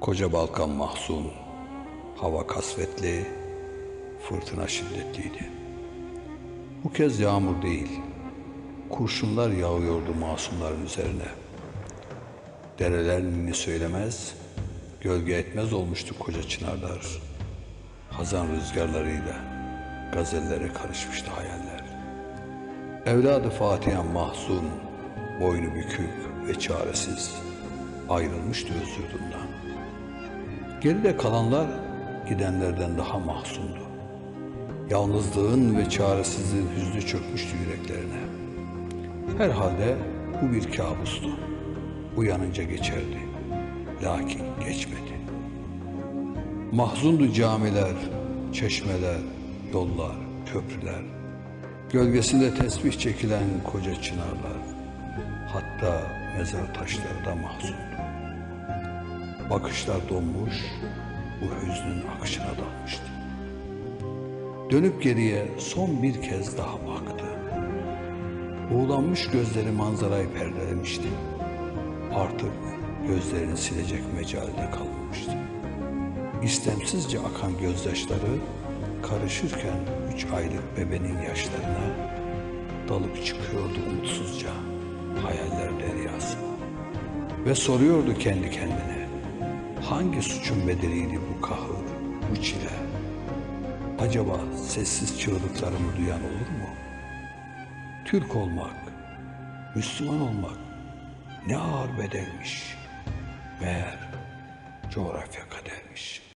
Koca Balkan mahzun, hava kasvetli, fırtına şiddetliydi. Bu kez yağmur değil, kurşunlar yağıyordu masumların üzerine. Dereler ninni söylemez, gölge etmez olmuştu koca çınarlar. Hazan rüzgarlarıyla gazellere karışmıştı hayaller. Evladı Fatiha mahzun, boynu bükük ve çaresiz ayrılmıştı öz yurdundan. Geride kalanlar gidenlerden daha mahzundu. Yalnızlığın ve çaresizliğin hüznü çökmüştü yüreklerine. Herhalde bu bir kabustu. Uyanınca geçerdi. Lakin geçmedi. Mahzundu camiler, çeşmeler, yollar, köprüler. Gölgesinde tesbih çekilen koca çınarlar. Hatta mezar taşları da mahzundu. Bakışlar donmuş, bu hüznün akışına dalmıştı. Dönüp geriye son bir kez daha baktı. Buğulanmış gözleri manzarayı perdelemişti. Artık gözlerini silecek mecalde kalmamıştı. İstemsizce akan gözyaşları karışırken üç aylık bebenin yaşlarına dalıp çıkıyordu umutsuzca hayaller. Ve soruyordu kendi kendine hangi suçun bedeliydi bu kahır, bu çile? Acaba sessiz çığlıklarımı duyan olur mu? Türk olmak, Müslüman olmak ne ağır bedelmiş. Meğer coğrafya